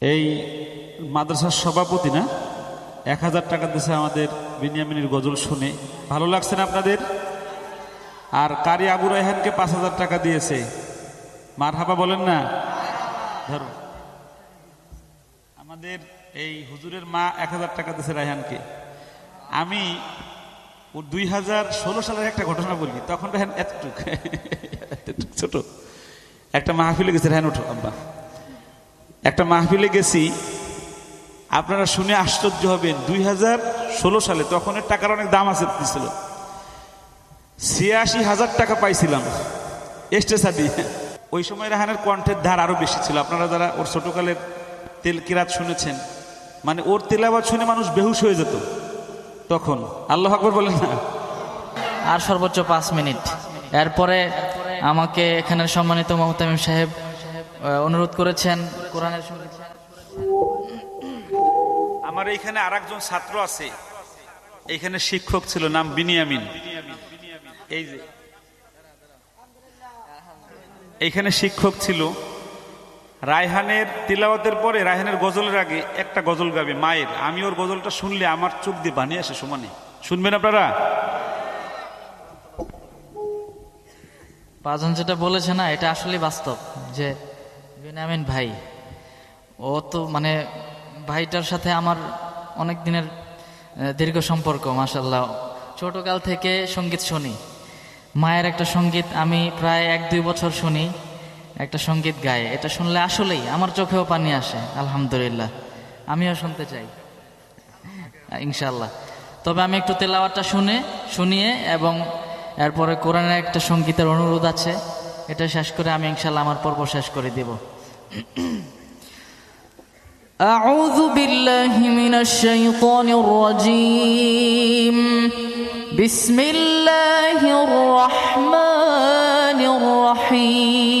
এই মাদ্রাসার সভাপতি না? এক হাজার টাকা দিয়েছে আমাদের বিনিয়ামিনীর গজল শুনে। ভালো লাগছে না আপনাদের? আর কারি আবু রায়হানকে পাঁচ হাজার টাকা দিয়েছে। মার হাবা বলেন না? ধরো। আমাদের এই হুজুরের মা এক হাজার টাকা দিয়েছে রায়হানকে। আমি ও দুই হাজার ষোলো সালের একটা ঘটনা বলি, তখন রায়হান এতটুক। ছোট। একটা মাহফিলে গেছে রায়হান ওঠো, আব্বা। একটা মাহফিলে গেছি, আপনারা শুনে আশ্চর্য হবেন, দুই হাজার ষোলো সালে তখন টাকার অনেক দাম আছে ছিল ছিয়াশি হাজার টাকা পাইছিলাম স্টেসা দিয়ে ওই সময় রাহানের কণ্ঠের ধার আরও বেশি ছিল। আপনারা যারা ওর ছোটকালের তেল কিরাত শুনেছেন মানে ওর তেলাবাদ শুনে মানুষ বেহুশ হয়ে যেত। তখন আল্লাহ আকবর বলেন না আর সর্বোচ্চ পাঁচ মিনিট। এরপরে আমাকে এখানের সম্মানিত মহতামিম সাহেব অনুরোধ করেছেন কোরআনের সঙ্গে। আমার এইখানে আর একজন ছাত্র আছে। এইখানে শিক্ষক ছিল নাম বিনিয়ামিন। এই যে এইখানে শিক্ষক ছিল। রায়হানের তিলাওয়াতের পরে, রায়হানের গজলের আগে একটা গজল গাবে, মায়ের। আমি ওর গজলটা শুনলে আমার চোখ দিয়ে বানিয়ে আসে, সমানে। শুনবেন আপনারা? পাঁচজন যেটা বলেছে না, এটা আসলে বাস্তব, যে বেনামিন ভাই, ও তো মানে ভাইটার সাথে আমার অনেক দিনের দীর্ঘ সম্পর্ক মাসাল্লাহ ছোটকাল থেকে সংগীত শুনি। মায়ের একটা সংগীত আমি প্রায় এক দুই বছর শুনি। একটা সঙ্গীত গায়ে এটা শুনলে আসলেই আমার চোখেও পানি আসে আলহামদুলিল্লাহ আমিও শুনতে চাই ইনশাল্লাহ তবে আমি একটু তেলাওয়াতটা শুনে শুনিয়ে এবং এরপরে কোরআনের একটা সঙ্গীতের অনুরোধ আছে এটা শেষ করে আমি ইনশাল্লাহ আমার পর্ব শেষ করে দেব أعوذ بالله من الشيطان الرجيم بسم الله الرحمن الرحيم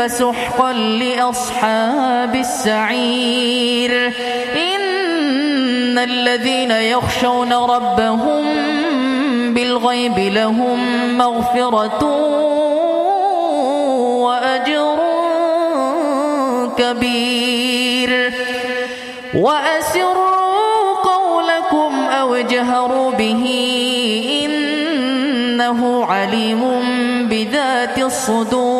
فسحقا لأصحاب السعير. إن الذين يخشون ربهم بالغيب لهم مغفرة وأجر كبير. وأسروا قولكم أو اجهروا به إنه عليم بذات الصدور.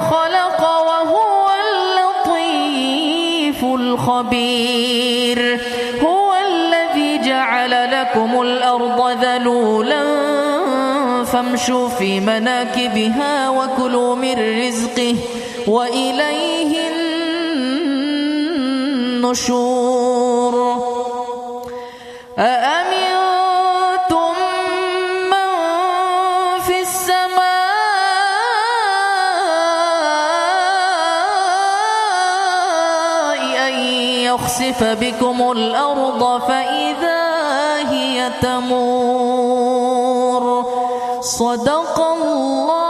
خلق وهو اللطيف الخبير. هو الذي جعل لكم الأرض ذلولا فامشوا في مناكبها وكلوا من رزقه وإليه النشور. أأمنتم يخسف بكم الأرض فإذا هي تمور. صدق الله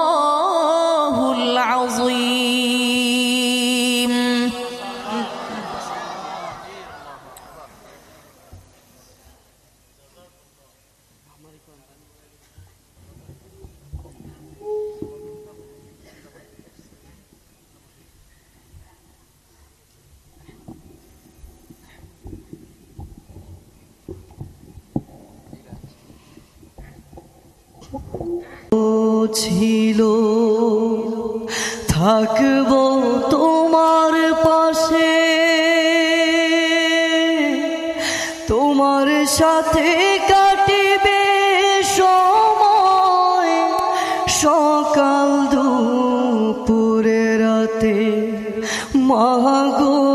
ছিল। থাকব তোমার পাশে। তোমার সাথে কাটিবে সময়। সকাল দুপুরে রাতে। মাগো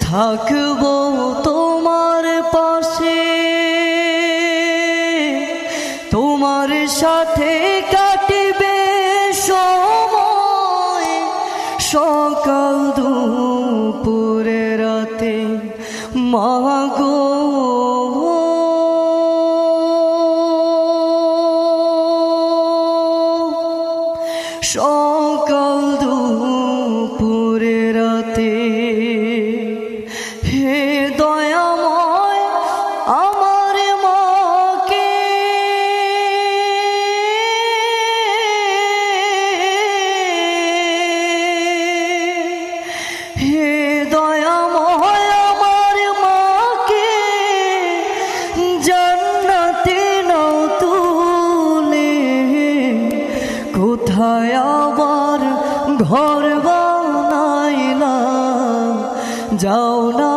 থাকব তোমার পাশে। তোমার সাথে কাটবে সময়। সকাল দুপুরে রাতে মাগো কোথায় আবার ঘর বানাইলা যাও না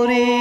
পরে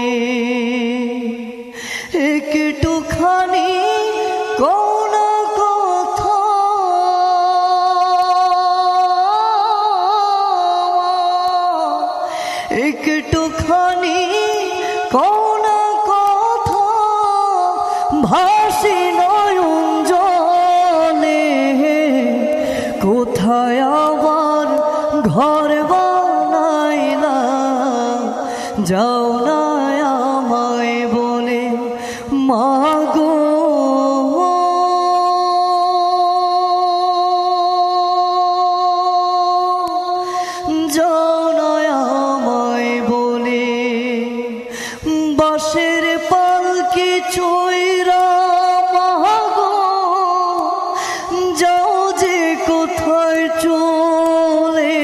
চলে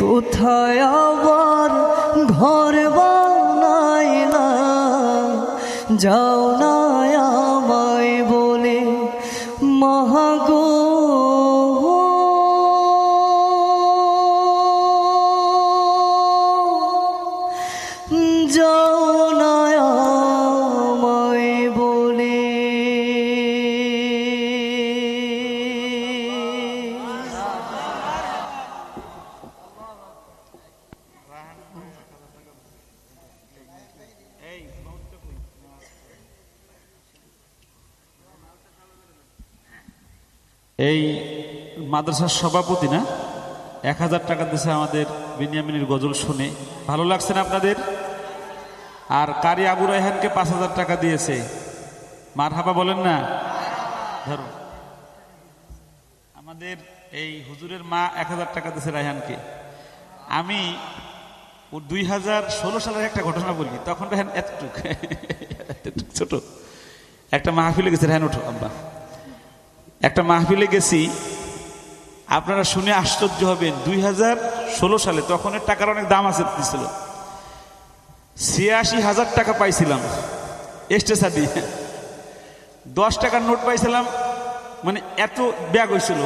কোথায় আবার ঘর বানাইলা যাও এই মাদ্রাসার সভাপতি না? এক হাজার টাকা দিয়েছে আমাদের বিনিয়ামিনীর গজল শুনে। ভালো লাগছে না আপনাদের? আর কারি আবু রায়হানকে পাঁচ হাজার টাকা দিয়েছে। মার হাবা বলেন না? ধরো। আমাদের এই হুজুরের মা এক হাজার টাকা দিয়েছে রায়হানকে। আমি দুই হাজার ষোলো সালের একটা ঘটনা বলি। তখন রায়হান এতটুক ছোট। একটা মাহফিলে গেছে, রায়হান ওঠো, আব্বা। একটা মাহফিলে গেছি, আপনারা শুনে আশ্চর্য হবেন, দুই হাজার ষোলো সালে তখন টাকার অনেক দাম আছে ছিল ছিয়াশি হাজার টাকা পাইছিলাম এস্টেসা দিয়ে দশ টাকার নোট পাইছিলাম মানে এত ব্যাগ হয়েছিল